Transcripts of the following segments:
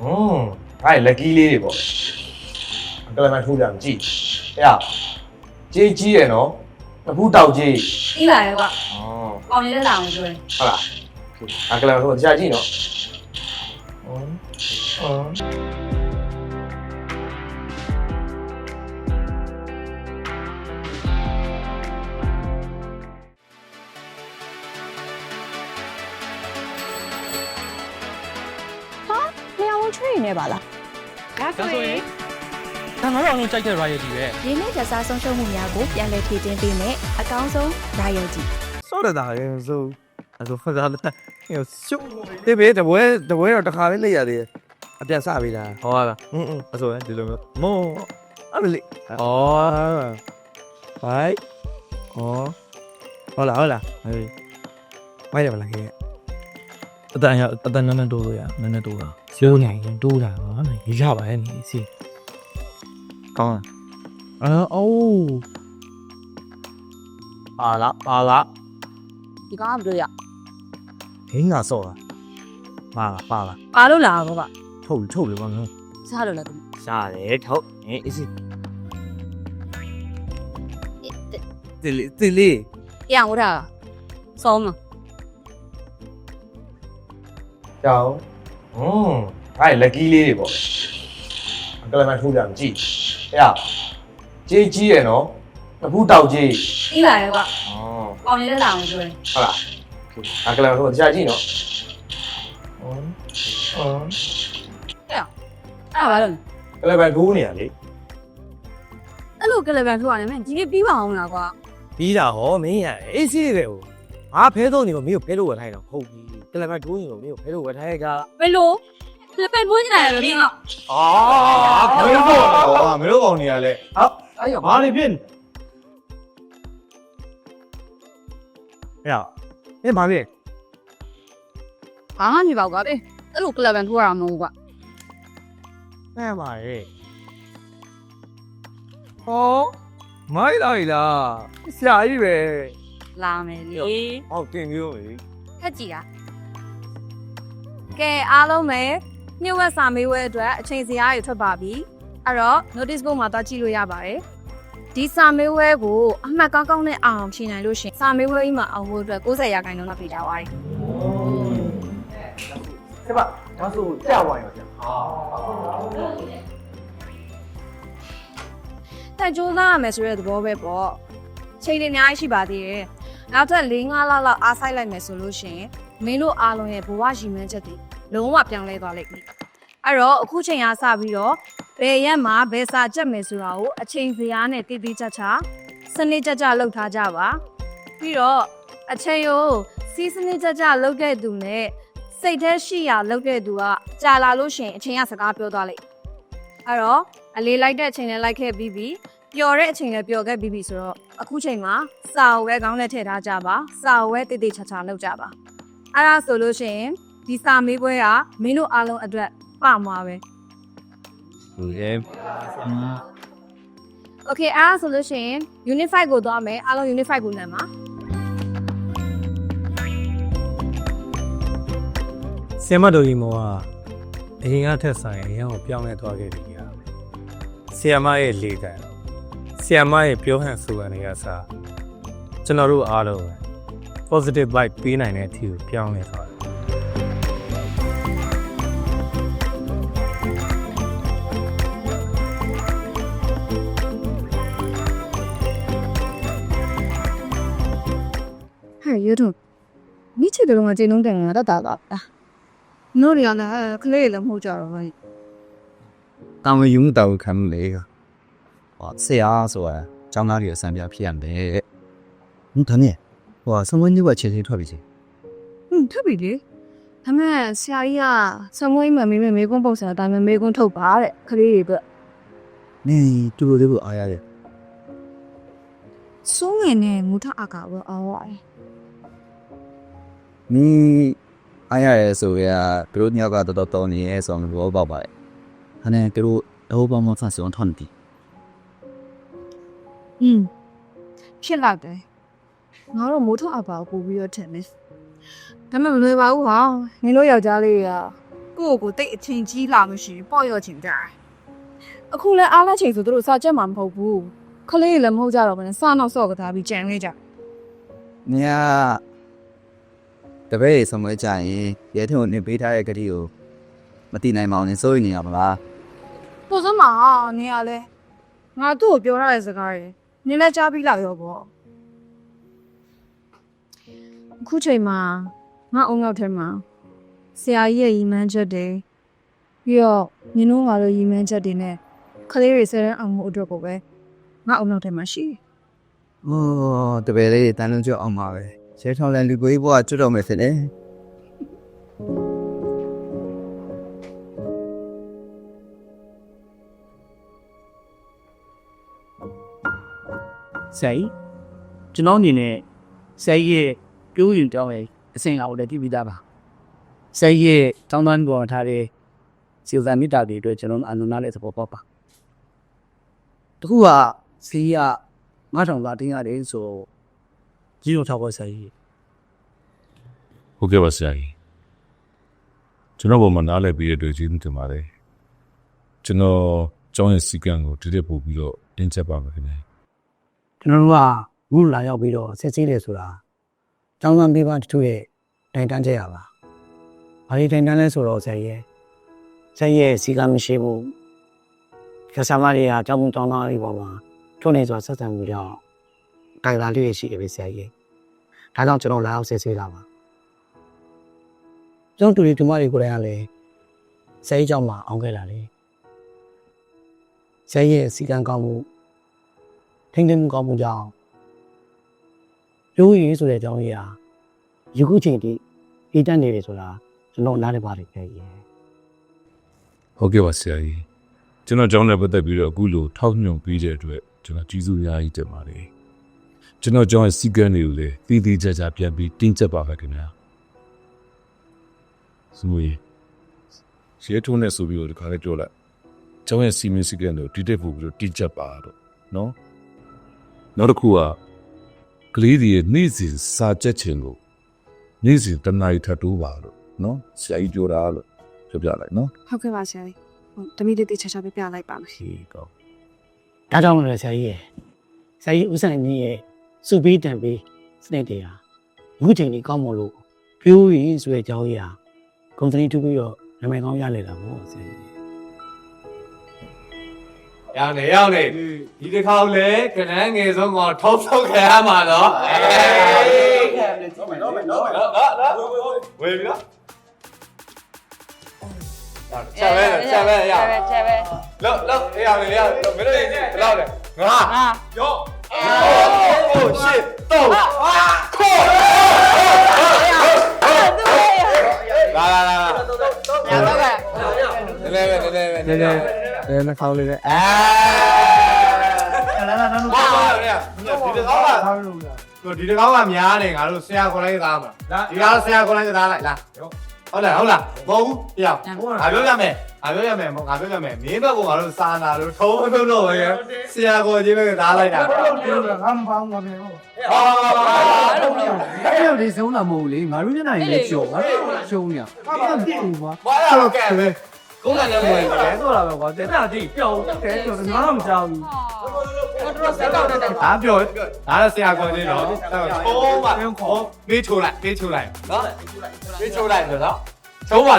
ဟွန်းအဲ့လက်ကီးလေးတွေပေါ့ကလမန်ထိုးကြမကြည့်အဲ့ဒါကြေးကြီးရယ်နော်တပူတောက်ကြီးပြီးပါရဲ့ကွာဩအောင်ရတဲ့လာအောင်ပြောတယ်ဟုတ်လားအကလမန်ထိုးကြာကြည့်နော်ဟွန်း ခဲ့ပါလား။ဒါဆိုရင်ဒါငါတို့အောင်လုံးကြိုက်တဲ့ riot ကြီးပဲ။ဒီနေ့ကြစားဆုံးရှုံးမှုများကိုပြန်လည်ဖြည့်တင်းပေးမယ်။အကောင်းဆုံး riot ကြီး။ဆော့ရတာရေဆိုအဲ့တော့ဒါလည်းရှုပ်တေးပဲတပွဲတပွဲတော့တစ်ခါလေးလိုက်ရသေးတယ်။အပြန်စပေးတာ။ဟောတာ။อืมအဆိုရင်ဒီလိုမျိုးမောအဲ့လိုလေ။အော်။ဘိုင်။အော်။ဟုတ်လားဟုတ်လား။ဟေး။မိုက်ရမလားခဲ့။ အတန်ရအတန်နည်းနည်းတိုးလို့ရနည်းနည်းတိုးတာရိုးနိုင်ရင်တိုးတာပါနော်ရပါရဲ့နေစီကောင်းအော်အိုးပါလားပါလားဒီကောင်ကဘယ်လိုရဟင်းငါဆော့တာပါလားပါလားပါလို့လာတော့ကွာထုတ်ထုတ်လို့ပါငါစားလို့လာတယ်ရှားတယ်ထုတ်ဟင်းအစ်စီဒီလေဒီလေရအောင်ထားစောင်းမ ကြောင်ဟွန်းအဲ့လက်ကီးလေးတွေပေါ့ကလမန်ထိုးကြမကြည့်အဲ့ဒါကြေးကြီးရယ်နော်တပူတောက်ကြီးပြီးပါရဲ့ကွာဩ အောင်ရတဲ့လာအောင်ပြောတယ်ဟုတ်လားအကလမန်ထိုးကြာကြည့်နော်ဟွန်းဟွန်းအဲ့ဒါဘာလို့ကလမန်ထိုးနေရလေအဲ့လိုကလဗန်ထိုးရတယ်မင်းဒီနေ့ပြီးပါအောင်လားကွာပြီးတာဟောမင်းရအေးစီးပဲဟို ငါဖဲဆုံးနေကိုမင်းကိုဖဲလို့ဝယ်ထိုင်းတော့ဟုတ်ပြီကလမထိုးရင်ကိုမင်းကိုဖဲလို့ဝယ်ထိုင်းရကြဘယ်လိုကလဗန်ထိုးနေတာလေမင်းကအာမင်းတို့တော့မင်းတို့ကောင်နေရလဲဟာအဲ့ရဘာနေဖြစ်ဟဲ့မင်းဘာလဲဘာမှမပေါ့ကွာအေးအဲ့လိုကလဗန်ထိုးရအောင်မဟုတ်ကွာဟဲ့ပါရဲ့ဟောမိုက်လိုက်လားဆရာကြီးပဲ လာမယ်လေဟောတင်မျိုးလေထက်ကြည့်တာကဲအားလုံးပဲညဝက်စာမေးပွဲအတွက်အချိန်စရာတွေထွက်ပါပြီအဲ့တော့ notice board မှာသွားကြည့်လို့ရပါတယ်ဒီစာမေးပွဲကိုအမှတ်ကောင်းကောင်းနဲ့အောင်ဖြေနိုင်လို့ရှရင်စာမေးပွဲကြီးမှာအောင်ဖို့အတွက်60ရာခိုင်နှုန်းလောက်ဖြေထားပါတယ်ဆက်ပါဒါဆိုကြာဝိုင်းရောကြာတက်ကြိုးစားရမယ်ဆိုတဲ့သဘောပဲပေါ့ချိန်တွေအများကြီးရှိပါသေးတယ် နောက်ထပ်၄-၅လလောက်အားဆိုင်လိုက်မယ်ဆိုလို့ရှရင်မင်းတို့အားလုံးရဲ့ဘဝရည်မှန်းချက်တွေလုံးဝပြောင်းလဲသွားလိမ့်မယ်အဲ့တော့အခုချိန်အားစပြီးတော့ဘယ်ရက်မှာဘယ်စာကြက်မယ်ဆိုတာကိုအချိန်စရာနဲ့တည်တည်ချာချာစနစ်ကြကြလုပ်ထားကြပါပြီးတော့အချိန်ကိုစီးစနစ်ကြကြလုပ်တဲ့သူနဲ့စိတ်แท้ရှိရာလုပ်တဲ့သူကကြာလာလို့ရှရင်အချိန်ကစကားပြောသွားလိမ့်အဲ့တော့အလေးလိုက်တဲ့အချိန်နဲ့လိုက်ခဲ့ပြီးပြီ ပျော်တဲ့အချိန်နဲ့ပျော်ခဲ့ပြီးပြီဆိုတော့အခုချိန်မှာစာအုပ်ပဲခေါင်းနဲ့ထည့်ထားကြပါစာအုပ်ပဲတည်တည်ချာချာလုပ်ကြပါအဲ့ဒါဆိုလို့ရှိရင်ဒီစာမေးပွဲကမင်းတို့အားလုံးအတွက်ပမှာပဲဟုတ်ရဲ့ Okay အဲ့ဒါဆိုလို့ရှိရင် unit 5ကိုသွားမယ်အားလုံး unit 5ကိုနံပါဆင်မတော်ကြီးမောကအရင်ကထက်ဆိုင်အရင်ကိုပြောင်းလဲသွားခဲ့ပြီကဆီယမရဲ့လေတံ ဆီယမရဲ့ပြောဟန်ဆိုဟန်တွေကစားကျွန်တော်တို့အားလုံးပဲ positive vibe ပေးနိုင်တဲ့အထီကိုပြောင်းလဲသွားတယ်ဟဲ့ရတော့မိချစ်တယ်ကကျင်းလုံးတယ်ငါတော့တာတော့နို့ရလည်းကလေးလည်းမဟုတ်ကြတော့ဘူးတာဝန်ယူမှုတာဝန်ခံမှုလေဟော ဆရာဆိုတာကျောင်းသားတွေအစံပြဖြစ်ရမယ်တဲ့ဟွန်းဒါနဲ့ဟိုဆုံးမညဝချက်ချင်းထွက်ပြီစီဟွန်းထပ်ပြီလေဒါမဲ့ဆရာကြီးကဆမွေးမှမေးမေးမေးခွန်းပုံစံအတိုင်းပဲမေးခွန်းထုတ်ပါတဲ့ကလေးတွေအတွက်နင်းတူတူလေးကိုအားရတယ်စိုးငယ်နဲ့မူထအကာဘောအော်ရတယ်နင်းအားရတယ်ဆိုရဘယ်လိုညောက်ကတော်တော်တော်နေရဲဆိုတော့ဘောပေါက်ပါလေဟာနဲ့ကတို့တော့ဘာမှဆက်စုံထွန်တီ อืมဖြစ်လာတယ်ငါတို့မိုးထုတ်အပါကိုပို့ပြီးတော့ထင်တယ်ဒါမဲ့မလွယ်ပါဘူးဟာနင်တို့ယောက်ျားလေးက ကိုယ့်ကိုယ်တိတ်အချင်းကြီးလာလို့ရှိရင်ပေါ့ရော့ချင်ကြတယ်အခုလဲအားလက်ချိန်ဆိုသူတို့စာချက်မှာမဟုတ်ဘူးခလေးတွေလည်းမဟုတ်ကြတော့ဘူးနဲ့စာနောက်ဆော့ကစားပြီးကြံနေကြ 你呀，တပည့်တွေဆုံးမကြရင်ရဲထုံနေပေးထားတဲ့ဂတိကိုမတိနိုင်မအောင်နေစိုးရိမ်နေရမလား ပိုစမ်းမှာနေရလဲငါသူ့ကိုပြောရတဲ့စကားရယ် နင်းလည်းကြားပြီးလာရောပေါ့အခုချိန်မှာငါအုံနောက်ထဲမှာဆရာကြီးရဲ့ရီမန်းချက်တွေပြီးတော့နင်တို့ငါတို့ရီမန်းချက်တွေနဲ့ခလေးတွေဆယ်ရန်အောင်မှုအတွက်ကိုပဲငါအုံနောက်ထဲမှာရှိတယ်။အော်တပည့်လေးတွေတန်လုံးကျွတ်အောင်ပါပဲ။ရဲထုံလည်းလူကိုကြီးဘွားကျွတ်တော်မယ်ဖြစ်တယ် ဆရာကြီးကျွန်တော်အနေနဲ့ဆရာကြီးရဲ့ပြိုးရင်တောင်းရဲ့အစင်အောင်လည်းတည်ပြီးသားပါဆရာကြီးရဲ့တောင်းတန်းပေါ်ထားတဲ့စီဇန်မီတာတွေအတွက်ကျွန်တော်အနုနာလေးသဘောပေါက်ပါတခုကစီးက9000သာတင်းရတယ်ဆိုကြီးတော်ထောက်ပါဆရာကြီးဟုတ်ကဲ့ပါဆရာကြီးကျွန်တော်ပုံမှန်နားလည်ပြီးတဲ့အတွက်ကျေးဇူးတင်ပါတယ်ကျွန်တော်ကျောင်းရဲ့စီကံကိုတည်တည်ပို့ပြီးတော့တင်းချက်ပါမယ်ခင်ဗျာ ကျွန်တော်တို့ကအခုလာရောက်ပြီးတော့ဆက်စည်းတယ်ဆိုတာတောင်းတန်းပေးပါတချို့ရဲ့တိုင်တန်းချက်ရပါဘာလို့တိုင်တန်းလဲဆိုတော့ဆရာကြီးရဲ့ဆရာကြီးရဲ့စီကံမရှိဘူးကစားမတွေကတောင်းတောင်းတောင်းလေးပေါ်မှာထုံနေစွာဆက်ဆံမှုကြောင့်တိုင်လာလေးရှိတယ်ပဲဆရာကြီးဒါကြောင့်ကျွန်တော်လာရောက်ဆက်စည်းလာပါကျွန်တော်တူတွေဒီမတွေကိုလည်းလည်းဆရာကြီးကြောင့်မှအောင်ခဲ့လာလေဆရာကြီးရဲ့စီကံကောင်းမှု ထိမ့်သိမ်းမှုကောင်းမှုကြောင့်ရိုးရေးဆိုတဲ့အကြောင်းကြီးဟာယခုချိန်ထိအေးတတ်နေတယ်ဆိုတာကျွန်တော်နားလည်ပါတယ်ခင်ဗျာဟုတ်ကဲ့ပါဆရာကြီးကျွန်တော်ကျောင်းနဲ့ပတ်သက်ပြီးတော့အခုလိုထောက်ညွှန်ပြီးတဲ့အတွက်ကျွန်တော်ကျေးဇူးအများကြီးတင်ပါတယ်ကျွန်တော်ကျောင်းရဲ့စီကံတွေကိုလည်းတည်တည်ကြကြပြန်ပြီးတင်းချက်ပါမယ်ခင်ဗျာစမွေရှေးထုံးနေဆိုပြီးတော့ဒီခါလေးပြောလိုက်ကျောင်းရဲ့စီမင်းစီကံတွေကိုတည်တည်ပို့ပြီးတော့တင်းချက်ပါတော့နော် နောက်တစ်ခုကကလေးတွေရဲ့နေ့စဉ်စာချက်ခြင်းကိုနေ့စဉ်တနားရီထပ်တိုးပါလို့နော်ဆရာကြီးပြောတာလို့ပြောပြလိုက်နော်ဟုတ်ကဲ့ပါဆရာကြီးဟုတ်တမိတေတေချာချာပြပြလိုက်ပါမယ်ဒီကောဒါကြောင့်လည်းဆရာကြီးရဲ့ဆရာကြီးဦးဆိုင်ကြီးရဲ့စုပြီးတန်ပြီးစနစ်တွေဟာယခုချိန်ကြီးကောင်းမလို့ပြိုးရင်ဆိုတဲ့အကြောင်းကြီးဟာဂုံသနီထူပြီးတော့နာမည်ကောင်းရလေတာပေါ့ဆရာကြီး ရောက်နေရောက်နေဒီတစ်ခါလေကနန်းငယ်ဆုံးကထုံးထုတ်ခဲ့ရမှာနော်အေးခံလေကြည့်မယ်နော်နော်နော်နော်ဝေပြီနော်ချက်ပဲချက်ပဲရချက်ပဲလောက်လောက်အေးရမယ်ရမင်းတို့ရင်ဘယ်လောက်လဲငါငါရောโอ้ชิตတော့ခေါ်လာလာလာလာရတော့ကနည်းနည်းပဲနည်းနည်းပဲနည်းနည်း အဲနှာခေါင်းလေးနဲ့အာလာလာနာနုပါပါဗျာဒီတကောင်းကတို့ဒီတကောင်းကများနေငါတို့ဆရာခေါ်လိုက်သားမှာဒီကားဆရာခေါ်လိုက်သားလိုက်လားဟုတ်လားဟုတ်လားမဟုတ်ဘူးပြငါပြောရမယ်ငါပြောရမယ်ငါပြောရမယ်မင်းဘက်ကငါတို့စာနာလို့ထုံးထုံးတော့ပဲဆရာခေါ်ခြင်းပဲသားလိုက်တာငါမပေါင်းပါဘူးဟာအဲ့လိုဒီဆုံးတာမဟုတ်လေငါတို့ညနေလေးရှုံငါတို့ရှုံနေဟာမပြည့်ဘူးကွာဘာလို့ကဲပဲကိုယ်ကလည်းမဝင်ဘူးလေဆိုလာပဲကွာတဲ့တာတိပျောက်တယ်ဆိုတော့ငါတော့မကြောက်ဘူးအားပြောအားဆရာခေါ်ခြင်းတော့ထုံးပါခေါ်မေးချိုးလိုက်မေးချိုးလိုက်နော်မေးချိုးလိုက်ဆိုတော့ထုံးပါ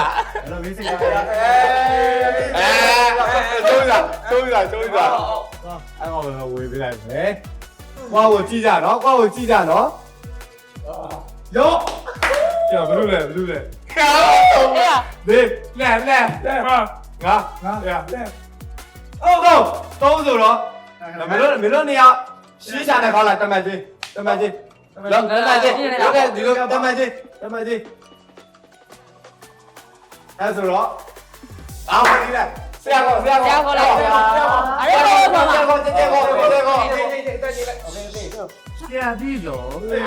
လားအဲ့လိုမေးစီကအဲကျိုးစားကျိုးစားကျိုးစားအဲ့တော့ဝေးပြလိုက်မယ်။ကွာကိုကြည့်ကြနော်ကွာကိုကြည့်ကြနော်။ရောကျော်ဘလူးလဲဘလူးလဲ။ခါဒီလဲလဲလဲငါငါရလဲ။အော်ကောသုံးဆိုတော့မင်းတို့မင်းတို့နေရာရှင်းချတယ်ခေါ်လိုက်တ đi. Lẹ lẹ. Lẹ. Vâng. Ngã lẹ dạ. lẹ. Ô không tôi rồi. Đó là mấy đứa mấy đứa này ạ. Xí xa này gọi là tâm mày gì? Tâm mày gì? Lần tâm mày gì? lúc này thì được tâm mày gì? tâm mày gì? Em rồi đó à mày đi này. Xe gọi xe gọi xe gọi lại xe gọi à đấy xe gọi xe gọi xe gọi xe gọi xe đi rồi. À đi rồi.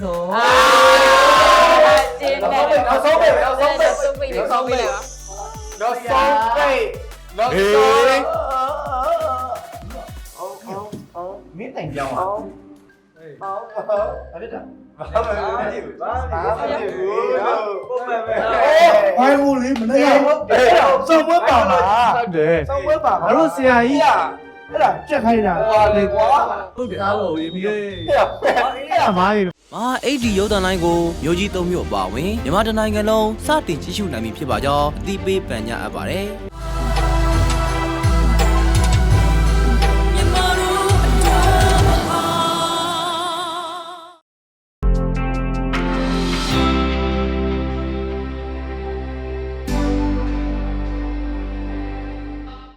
Rồi ဆရာပြီးတော့အင်းညတ်သွားပြီဗျာနောက်ဆုံးပဲနောက်ဆုံးပဲနောက်ဆုံးပဲနောက်ဆုံးပဲနောက်ဆုံးမင်းတိုင်ပြောင်းပါဟုတ်ဟုတ်အဲ့ဒါဘာမှမဖြစ်ဘူးဘာမှမဖြစ်ဘူးပုံ မှန်ပဲဘိုင်းဘူးလေမနေ့ကစောင်းပွဲပါမှာဟုတ်တယ်စောင်းပွဲပါငါတို့ဆရာကြီးအဲ့ဒါကြက်ခိုင်းတာဟွာလေကွာဟုတ်တယ်အားလို့ရေးပြီးအဲ့ဒါမားရီမာအိတ်ဒီရုပ်သံလိုင်းကိုမျိုးကြီး၃မျိုးအပါအဝင်မြန်မာတိုင်းနိုင်ငံလုံးစတင်ကြည့်ရှုနိုင်ပြီဖြစ်ပါကြောင်းအသိပေးပန်ကြားအပ်ပါတယ်